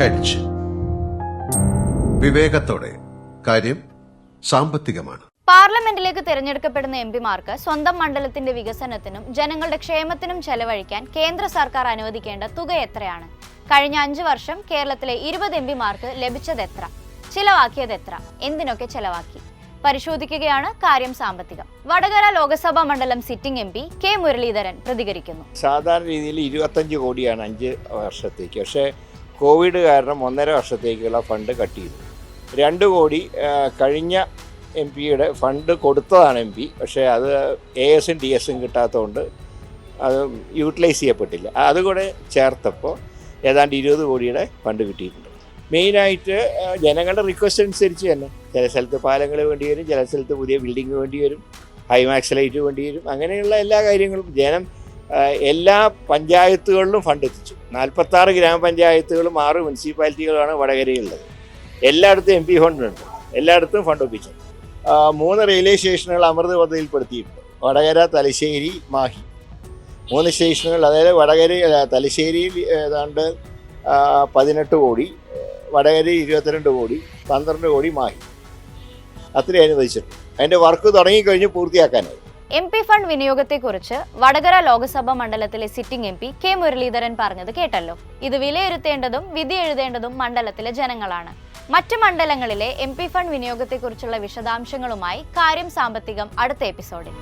Hedge. വിവേകത്തോടെ. കാര്യം സാമ്പത്തികമാണ്. പാർലമെന്റിലേക്ക് തിരഞ്ഞെടുക്കപ്പെടുന്ന എംപിമാർക്ക് സ്വന്തം മണ്ഡലത്തിന്റെ വികസനത്തിനും ജനങ്ങളുടെ ക്ഷേമത്തിനും ചെലവഴിക്കാൻ കേന്ദ്ര സർക്കാർ അനുവദിക്കേണ്ട തുക എത്രയാണ്? കഴിഞ്ഞ അഞ്ചു വർഷം കേരളത്തിലെ ഇരുപത് എംപിമാർക്ക് ലഭിച്ചത് എത്ര? ചിലവാക്കിയത് എത്ര? എന്തിനൊക്കെ ചെലവാക്കി? പരിശോധിക്കുകയാണ് കാര്യം സാമ്പത്തികം. വടകര ലോക്സഭാ മണ്ഡലം sitting M P K Muraleedharan പ്രതികരിക്കുന്നു. സാധാരണ രീതിയിൽ ഇരുപത്തഞ്ച് കോടിയാണ് അഞ്ച് വർഷത്തേക്ക്. പക്ഷേ കോവിഡ് കാരണം ഒന്നര വർഷത്തേക്കുള്ള ഫണ്ട് കട്ട് ചെയ്തു രണ്ട് കോടി കഴിഞ്ഞ എം പിയുടെ ഫണ്ട് കൊടുത്തതാണ് എം പി. പക്ഷേ അത് എ എസും ഡി എസും കിട്ടാത്തതുകൊണ്ട് അത് യൂട്ടിലൈസ് ചെയ്യപ്പെട്ടില്ല. അതുകൂടെ ചേർത്തപ്പോൾ ഏതാണ്ട് ഇരുപത് കോടിയുടെ ഫണ്ട് കിട്ടിയിട്ടുണ്ട്. മെയിനായിട്ട് ജനങ്ങളുടെ റിക്വസ്റ്റ് അനുസരിച്ച് തന്നെ. ചില സ്ഥലത്ത് പാലങ്ങൾ വേണ്ടി വരും ചില സ്ഥലത്ത് പുതിയ ബിൽഡിംഗ് വേണ്ടി വരും ഹൈമാക്സ് ലൈറ്റ് വേണ്ടി വരും. അങ്ങനെയുള്ള എല്ലാ കാര്യങ്ങളും ജനം എല്ലാ പഞ്ചായത്തുകളിലും ഫണ്ട് എത്തിച്ചു. നാൽപ്പത്താറ് ഗ്രാമപഞ്ചായത്തുകളും ആറ് മുനിസിപ്പാലിറ്റികളുമാണ് വടകരയുള്ളത് എല്ലായിടത്തും എം പി ഫണ്ടുണ്ട് എല്ലായിടത്തും ഫണ്ട് ഒപ്പിച്ചു മൂന്ന് റെയിൽവേ സ്റ്റേഷനുകൾ അമൃത് പദ്ധതിയിൽപ്പെടുത്തിയിട്ടുണ്ട്. വടകര തലശ്ശേരി മാഹി. മൂന്ന് സ്റ്റേഷനുകൾ അതായത് വടകര തലശ്ശേരിയിൽ ഏതാണ്ട് പതിനെട്ട് കോടി വടകര ഇരുപത്തിരണ്ട് കോടി പന്ത്രണ്ട് കോടി മാഹി. അത്രയും അനുവദിച്ചിട്ടുണ്ട് അതിന്റെ വർക്ക് തുടങ്ങിക്കഴിഞ്ഞ് പൂർത്തിയാക്കാനായി. എം പി ഫണ്ട് വിനിയോഗത്തെക്കുറിച്ച് വടകര ലോക്സഭാ മണ്ഡലത്തിലെ sitting M P K Muraleedharan പറഞ്ഞത് കേട്ടല്ലോ. ഇത് വിലയിരുത്തേണ്ടതും വിധി എഴുതേണ്ടതും മണ്ഡലത്തിലെ ജനങ്ങളാണ്. മറ്റ് മണ്ഡലങ്ങളിലെ എം പി ഫണ്ട് വിനിയോഗത്തെക്കുറിച്ചുള്ള വിശദാംശങ്ങളുമായി കാര്യം സാമ്പത്തികം അടുത്ത എപ്പിസോഡിൽ.